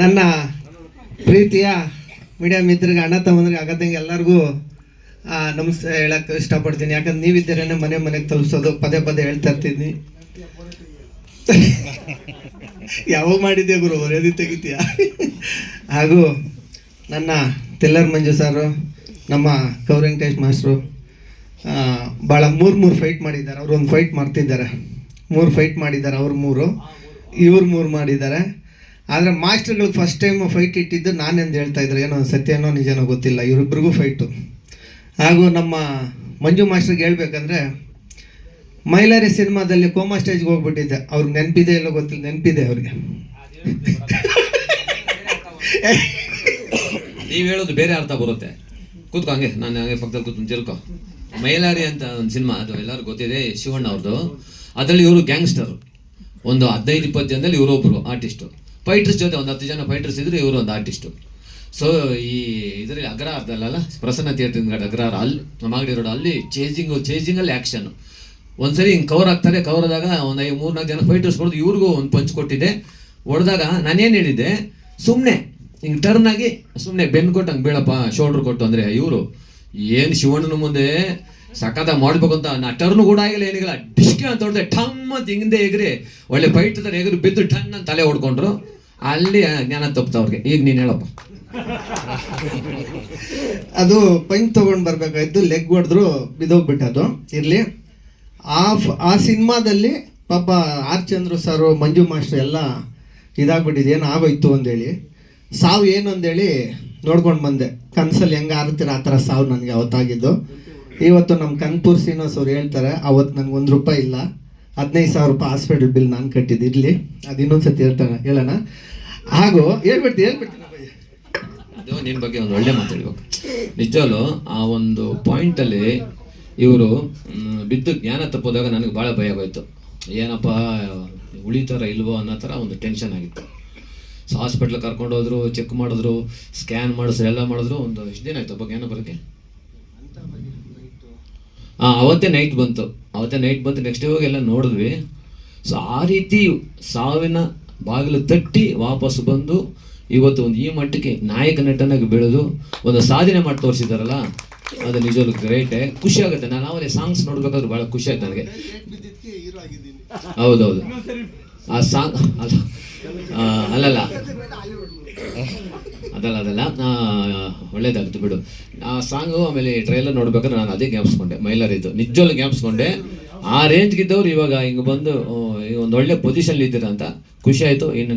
ನನ್ನ ಪ್ರೀತಿಯ ಮೀಡಿಯಾ ಮಿತ್ರರಿಗೆ, ಅಣ್ಣ ತಮ್ಮಂದ್ರಿಗೆ ಆಗದಂಗೆ ಎಲ್ಲರಿಗೂ ನಮಸ್ತೆ ಹೇಳಕ್ಕೆ ಇಷ್ಟಪಡ್ತೀನಿ. ಯಾಕಂದ್ರೆ ನೀವಿದ್ದೀರೇ ಮನೆ ಮನೆಗೆ ತಲುಪಿಸೋದು ಪದೇ ಪದೇ ಹೇಳ್ತಾ ಇರ್ತೀನಿ. ಯಾವಾಗ ಮಾಡಿದ್ದೆ ಗುರು? ಹೊರೆದಿ ತೆಗಿತೀಯ? ಹಾಗೂ ನನ್ನ ತಿಲ್ಲರ್ ಮಂಜು ಸಾರು, ನಮ್ಮ ಕೌರಂಕೇಶ್ ಮಾಸ್ಟ್ರು ಭಾಳ ಮೂರು ಮೂರು ಫೈಟ್ ಮಾಡಿದ್ದಾರೆ. ಅವ್ರು ಒಂದು ಫೈಟ್ ಮಾಡ್ತಿದ್ದಾರೆ. ಮೂರು ಫೈಟ್ ಮಾಡಿದ್ದಾರೆ ಅವ್ರು ಮೂರು. ಇವ್ರು ಮೂರು ಮಾಡಿದ್ದಾರೆ. ಆದರೆ ಮಾಸ್ಟರ್ಗಳಿಗೆ ಫಸ್ಟ್ ಟೈಮ್ ಫೈಟ್ ಇಟ್ಟಿದ್ದು ನಾನೆಂದು ಹೇಳ್ತಾ ಇದ್ರು, ಏನೋ ಸತ್ಯನೋ ನಿಜನೋ ಗೊತ್ತಿಲ್ಲ ಇವರಿಬ್ಬರಿಗೂ ಫೈಟು ಹಾಗೂ ನಮ್ಮ ಮಂಜು ಮಾಸ್ಟರ್ಗೆ ಹೇಳ್ಬೇಕಂದ್ರೆ, ಮೈಲಾರಿ ಸಿನಿಮಾದಲ್ಲಿ ಕೋಮಾ ಸ್ಟೇಜ್ಗೆ ಹೋಗ್ಬಿಟ್ಟಿದ್ದೆ. ಅವ್ರಿಗೆ ನೆನಪಿದೆ ಇಲ್ಲ ಗೊತ್ತಿಲ್ಲ, ನೆನಪಿದೆ ಅವ್ರಿಗೆ. ನೀವು ಹೇಳೋದು ಬೇರೆ ಅರ್ಥ ಬರುತ್ತೆ. ಕೂತ್ಕೊ ಹಂಗೆ, ನಾನು ಹಂಗೆ ಪಕ್ಕದಲ್ಲಿ ಕೂತ್ಕೊಂಡು ತಿಳ್ಕೊ ಮೈಲಾರಿ ಅಂತ ಒಂದು ಸಿನಿಮಾ, ಅದು ಎಲ್ಲರಿಗೂ ಗೊತ್ತಿದೆ, ಶಿವಣ್ಣ ಅವ್ರದ್ದು ಅದರಲ್ಲಿ ಇವರು ಗ್ಯಾಂಗ್ಸ್ಟರ್. ಒಂದು ಹದಿನೈದು, ಇಪ್ಪತ್ತು ಜನದಲ್ಲಿ ಇವರು ಒಬ್ರು ಆರ್ಟಿಸ್ಟು ಫೈಟರ್ಸ್ ಜೊತೆ ಒಂದು ಹತ್ತು ಜನ ಫೈಟರ್ಸ್ ಇದ್ದರು ಇವರು ಒಂದು ಆರ್ಟಿಸ್ಟು ಸೊ ಈ ಇದರಲ್ಲಿ ಅಗ್ರಹಾರದಲ್ಲ ಪ್ರಸನ್ನ ಥಿಯೇಟರ್ ಅಗ್ರಹಾರ. ಅಲ್ಲಿ, ಮಾಗಡಿ ರೋಡ್ ಅಲ್ಲಿ ಚೇಜಿಂಗು ಚೇಜಿಂಗಲ್ಲಿ ಆ್ಯಕ್ಷನು ಒಂದ್ಸರಿ ಹಿಂಗೆ ಕವರ್ ಆಗ್ತಾರೆ ಕವರ್ ಆದಾಗ ಒಂದು ಐದು ಮೂರ್ನಾಲ್ಕು ಜನ ಫೈಟರ್ಸ್ ಹೊಡೆದು ಇವ್ರಿಗೂ ಒಂದು ಪಂಚ್ ಕೊಟ್ಟಿದ್ದೆ ಹೊಡೆದಾಗ ನಾನೇನು ಹೇಳಿದ್ದೆ ಸುಮ್ಮನೆ ಹಿಂಗೆ ಟರ್ನ್ ಆಗಿ ಸುಮ್ಮನೆ ಬೆನ್ನು ಕೊಟ್ಟು ಹಂಗೆ ಬೀಳಪ್ಪ ಶೋಲ್ಡ್ರ್ ಕೊಟ್ಟು ಅಂದರೆ ಇವರು, ಏನು ಶಿವಣ್ಣನ ಮುಂದೆ ಸಖತ ಮಾಡ್ಬೇಕು ಅಂತ ನಾ ಟರ್ನ್ ಕೂಡ ಆಗಿಲ್ಲ ಏನಿಲ್ಲ. ಡಿಸ್ಕೆ ಅಂತ ಹೊಡೆದೆ ಠಮ್ ಅಂತ ಎಗ್ರಿ, ಒಳ್ಳೆ ಫೈಟ್ ತರ ಎಗ್ರಿ ಬಿದ್ದು ಟನ್ ಅಂತ ತಲೆ ಹೊಡ್ಕೊಂಡ್ರು. ಅಲ್ಲಿ ಜ್ಞಾನ ತಪ್ಪ ಅವ್ರಿಗೆ. ಈಗ ನೀನು ಹೇಳಪ್ಪ. ಅದು ಪೈನ್ ತಗೊಂಡ್ ಬರ್ಬೇಕಾಯ್ತು ಲೆಗ್ ಹೊಡೆದ್ರು ಬಿದ್ದೋಗ್ಬಿಟ್ಟದು ಇರ್ಲಿ. ಆ ಆ ಸಿನಿಮಾದಲ್ಲಿ ಪಾಪ R Chandru sir, Manju master ಎಲ್ಲ ಇದಾಗ್ಬಿಟ್ಟಿದೆ ಏನು ಆಗೋಯ್ತು ಅಂದೇಳಿ. ಸಾವು ಏನು ಅಂದೇಳಿ ನೋಡ್ಕೊಂಡು ಬಂದೆ. ಕನ್ಸಲ್ಲಿ ಹೆಂಗೆ ಆರ್ತೀರ ಆ ಥರ ಸಾವು ನನಗೆ ಅವತ್ತಾಗಿದ್ದು. ಇವತ್ತು ನಮ್ಮ ಕನ್ಪುರ್ ಶ್ರೀನಿವಾಸ್ ಅವ್ರು ಹೇಳ್ತಾರೆ ಅವತ್ತು ನನಗೆ ಒಂದು ರೂಪಾಯಿ ಇಲ್ಲ, ಹದಿನೈದು ಸಾವಿರ ರೂಪಾಯಿ ಹಾಸ್ಪಿಟಲ್ ಬಿಲ್ ನಾನು ಕಟ್ಟಿದ್ದು ಇರಲಿ, ಅದು ಇನ್ನೊಂದ್ಸತಿ ಹೇಳ್ತಾನೆ, ಹೇಳೋಣ. ಹಾಗೂ ಹೇಳ್ಬಿಡ್ತೀನಿ ಹೇಳ್ಬಿಡ್ತೀನಿ. ಅದು ನಿನ್ನ ಬಗ್ಗೆ ಒಂದು ಒಳ್ಳೆ ಮಾತು ನಿಜವಾಗ್ಲು ನಿಜವಲ್ಲೂ ಆ ಒಂದು ಪಾಯಿಂಟಲ್ಲಿ ಇವರು ಬಿದ್ದು ಜ್ಞಾನ ತಪ್ಪೋದಾಗ ನನಗೆ ಭಾಳ ಭಯ ಆಗೋಯ್ತು. ಏನಪ್ಪ ಉಳಿತಾರ ಇಲ್ವೋ ಅನ್ನೋ ಥರ ಒಂದು ಟೆನ್ಷನ್ ಆಗಿತ್ತು. ಸೊ ಹಾಸ್ಪಿಟ್ಲ್ ಕರ್ಕೊಂಡು ಹೋದ್ರು ಚೆಕ್ ಮಾಡಿದ್ರು ಸ್ಕ್ಯಾನ್ ಮಾಡಿಸ್ರು ಎಲ್ಲ ಮಾಡಿದ್ರು, ಒಂದು ಎಷ್ಟು ದಿನ ಬಗ್ಗೆ ಏನೋ ಬರೋಕ್ಕೆ? ಅವತ್ತೇ ನೈಟ್ ಬಂತು. ಅವತ್ತೇ ನೈಟ್ ಬಂತು. ನೆಕ್ಸ್ಟ್ ಡೇ ಹೋಗಿ ಎಲ್ಲ ನೋಡಿದ್ವಿ. ಸೊ ಆ ರೀತಿ ಸಾವಿನ ಬಾಗಿಲು ತಟ್ಟಿ ವಾಪಸ್ ಬಂದು ಇವತ್ತು ಒಂದು ಈ ಮಟ್ಟಕ್ಕೆ ನಾಯಕ ನಟನಾಗಿ ಬೆಳೆದು ಒಂದು ಸಾಧನೆ ಮಾಡಿ ತೋರಿಸಿದಾರಲ್ಲ ಅದು ನಿಜವಾಗ್ಲೂ ಗ್ರೇಟೇ ಖುಷಿ ಆಗುತ್ತೆ. ನಾನು ಅವರೇ ಸಾಂಗ್ಸ್ ನೋಡ್ಬೇಕಾದ್ರೆ ಭಾಳ ಖುಷಿ ಆಯ್ತು ನನಗೆ. ಹೌದೌದು. ಆ ಸಾಂಗ್ ಅಲ್ಲ ಅಲ್ಲಲ್ಲ. ಅದಲ್ಲ ಅದಲ್ಲ. ಒಳ್ಳೇದಾಗ್ತು ಬಿಡು. ಆ ಸಾಂಗು ಆಮೇಲೆ ಟ್ರೈಲರ್ ನೋಡ್ಬೇಕಾದ್ರೆ ನಾನು ಅದೇ ಜ್ಞಾಪಿಸ್ಕೊಂಡೆ ಮೈಲಾರಿದ್ದು ನಿಜವಲ್ಲೂ ಜ್ಞಾಪಿಸ್ಕೊಂಡೆ ಆ ರೇಂಜ್ಗಿದ್ದವ್ರು ಇವಾಗ ಹಿಂಗೆ ಬಂದು ಒಂದು ಒಳ್ಳೆ ಪೊಸಿಷನ್ ಇದ್ದೀರಾ ಅಂತ ಖುಷಿ ಆಯಿತು. ಇನ್ನು